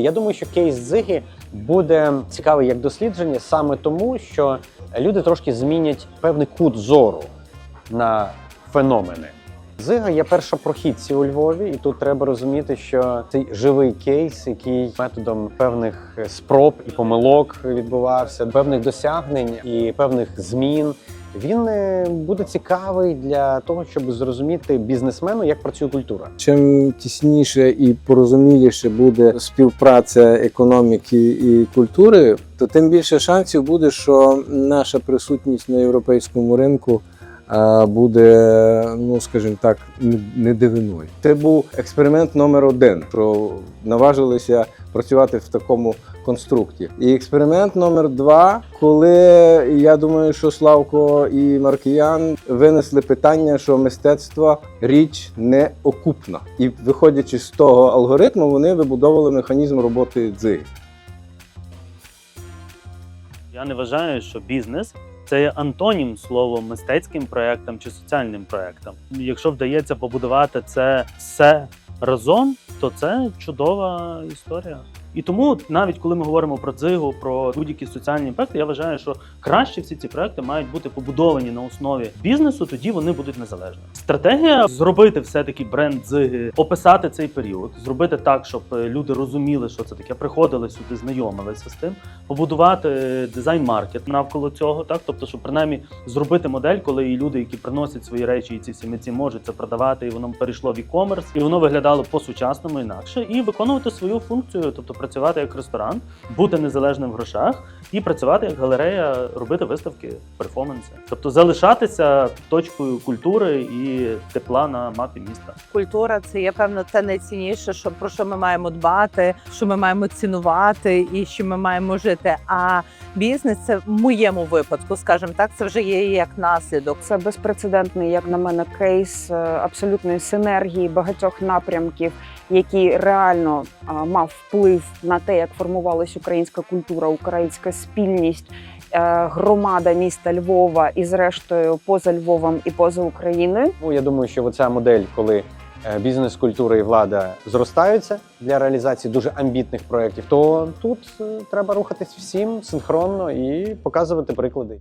Я думаю, що кейс Зиги буде цікавий як дослідження саме тому, що люди трошки змінять певний кут зору на феномени. Зига є першопрохідці у Львові, і тут треба розуміти, що цей живий кейс, який методом певних спроб і помилок відбувався, певних досягнень і певних змін. Він е, буде цікавий для того, щоб зрозуміти бізнесмену, як працює культура. Чим тісніше і порозуміліше буде співпраця економіки і культури, то тим більше шансів буде, що наша присутність на європейському ринку буде, ну скажімо так, не- дивиною. Це був експеримент номер один, що наважилися працювати в такому конструкті. І експеримент номер два, коли я думаю, що Славко і Маркіян винесли питання, що мистецтво річ не окупна. І виходячи з того алгоритму, вони вибудовували механізм роботи дзиги. Я не вважаю, що бізнес це є антонім словом мистецьким проектам чи соціальним проектам. Якщо вдається побудувати це все разом, то це чудова історія. І тому, навіть коли ми говоримо про дзигу, про будь-які соціальні проекти, я вважаю, що краще всі ці проекти мають бути побудовані на основі бізнесу, тоді вони будуть незалежними. Стратегія зробити все-таки бренд дзиги, описати цей період, зробити так, щоб е, люди розуміли, що це таке, приходили сюди, знайомилися з тим, побудувати дизайн-маркет навколо цього, так тобто, щоб принаймні зробити модель, коли і люди, які приносять свої речі, і ці всі митці можуть це продавати, і воно перейшло в e-commerce, і воно виглядало по-сучасному інакше, і виконувати свою функцію, тобто працювати як ресторан, бути незалежним в грошах і працювати як галерея, робити виставки, перформанси, тобто залишатися точкою культури і тепла на мапі міста. Культура це є певно те найцінніше, що про що ми маємо дбати, що ми маємо цінувати і що ми маємо жити. А бізнес це в моєму випадку, скажімо так, це вже є як наслідок. Це безпрецедентний, як на мене, кейс е, абсолютної синергії багатьох напрямків, який реально а, мав вплив на те, як формувалась українська культура, українська спільність, е, громада міста Львова і, зрештою, поза Львовом і поза Україною. Ну, я думаю, що оця модель, коли е, бізнес, культура і влада зростаються для реалізації дуже амбітних проєктів, то тут е, треба рухатись всім синхронно і показувати приклади.